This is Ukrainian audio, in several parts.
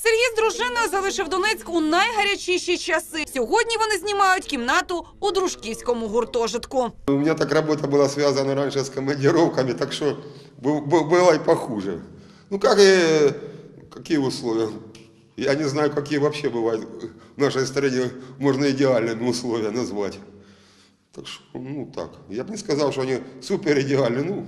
Сергій з дружиною залишив Донецьк у найгарячіші часи. Сьогодні вони знімають кімнату у дружківському гуртожитку. У меня так работа была связана раньше с командировками, так что бу- бу- было и похуже. Ну как и какие условия? Я не знаю, какие вообще бывают в нашей стране, можно идеальными условия назвать. Так что, ну так, я бы не сказал, что они супер идеальны, ну,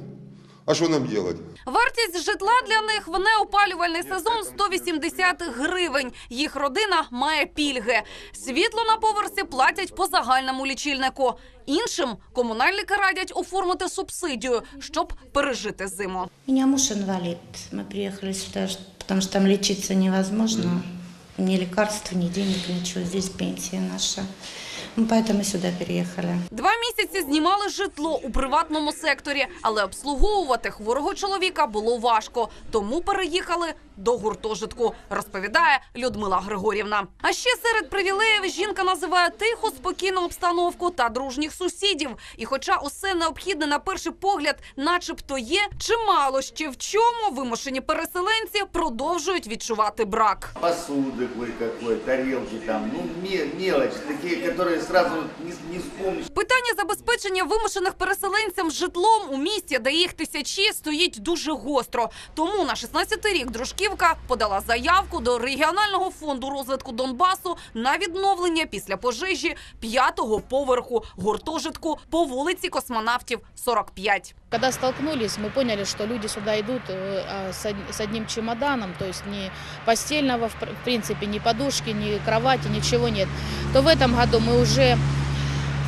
а что нам делать? Вартість житла для них в неопалювальний сезон 180 гривень. Їх родина має пільги. Світло на поверсі платять по загальному лічильнику. Іншим комунальники радять оформити субсидію, щоб пережити зиму. У меня муж инвалид. Мы приехали сюда, потому что там лечиться невозможно. Ни лекарств, ни денег, ничего. Здесь пенсия наша. Мы поэтому сюда переехали. Два місяці знімали житло у приватному секторі, але обслуговувати хворого чоловіка було важко. Тому переїхали до гуртожитку, розповідає Людмила Григорівна. А ще серед привілеїв жінка називає тиху, спокійну обстановку та дружніх сусідів. І, хоча усе необхідне на перший погляд, начебто є, чимало ще в чому вимушені переселенці продовжують відчувати брак. посуды кое-какой, тарелки там, ну ме- мелочь, такие, которые сразу не, не вспомнишь. Питання забезпечення вимушених переселенцям житлом у місті, де їх тисячі, стоїть дуже гостро. Тому на 16-й рік Дружківка подала заявку до регіонального фонду розвитку Донбасу на відновлення після пожежі п'ятого поверху гуртожитку по вулиці Космонавтів 45. Когда столкнулись, мы поняли, что люди сюда идут э, а, с од- с одним чемоданом, то есть ни постельного, в пр- в принципе, ни подушки, ни кровати, ничего нет. То в этом году мы уже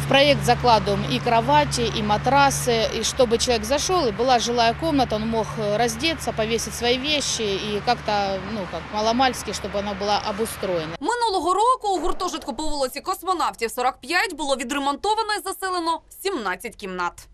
в проект закладываем и кровати, и матрасы, и чтобы человек зашел, и была жилая комната, он мог э, раздеться, повесить свои вещи и как-то, ну, как маломальски, чтобы она была обустроена. Минулого року у гуртожитку по вулиці Космонавтів 45 було відремонтовано і заселено 17 кімнат.